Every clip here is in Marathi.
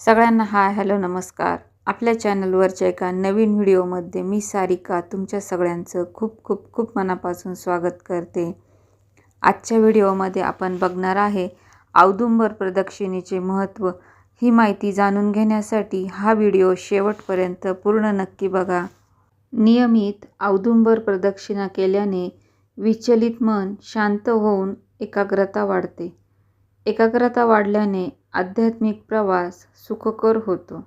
सगळ्यांना हाय हॅलो नमस्कार. आपल्या चॅनलवरच्या एका नवीन व्हिडिओमध्ये मी सारिका तुमच्या सगळ्यांचं खूप खूप खूप मनापासून स्वागत करते. आजच्या व्हिडिओमध्ये आपण बघणार आहे औदुंबर प्रदक्षिणेचे महत्त्व. ही माहिती जाणून घेण्यासाठी हा व्हिडिओ शेवटपर्यंत पूर्ण नक्की बघा. नियमित औदुंबर प्रदक्षिणा केल्याने विचलित मन शांत होऊन एकाग्रता वाढते. एकाग्रता वाढल्याने आध्यात्मिक प्रवास सुखकर होतो.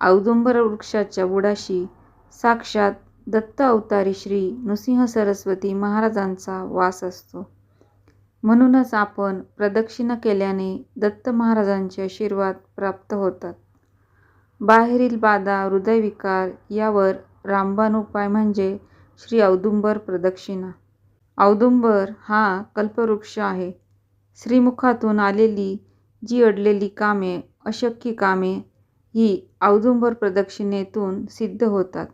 औदुंबर वृक्षाच्या बुडाशी साक्षात दत्त अवतारी श्री नृसिंह सरस्वती महाराजांचा वास असतो. म्हणूनच आपण प्रदक्षिणा केल्याने दत्त महाराजांचे आशीर्वाद प्राप्त होतात. बाहेरील बाधा हृदयविकार यावर रामबाण उपाय म्हणजे श्री औदुंबर प्रदक्षिणा. औदुंबर हा कल्पवृक्ष आहे. श्रीमुखातून आलेली जी अडलेली कामे अशक्य कामे ही औदुंबर प्रदक्षिणेतून सिद्ध होतात.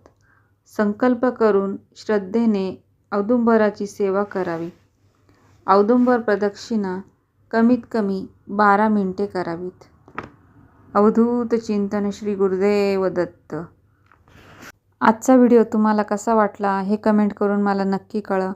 संकल्प करून श्रद्धेने औदुंबराची सेवा करावी. औदुंबर प्रदक्षिणा कमीत कमी बारा मिनिटे करावीत. अवधूत चिंतन श्री गुरुदेव दत्त. आजचा व्हिडिओ तुम्हाला कसा वाटला हे कमेंट करून मला नक्की कळवा.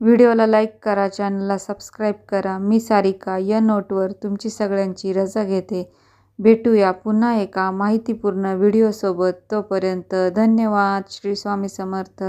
व्हिडिओला लाईक करा चॅनलला सबस्क्राईब करा. मी सारिका या नोटवर तुमची सगळ्यांची रजा घेते. भेटूया पुन्हा एका माहितीपूर्ण व्हिडिओसोबत. तोपर्यंत धन्यवाद. श्री स्वामी समर्थ.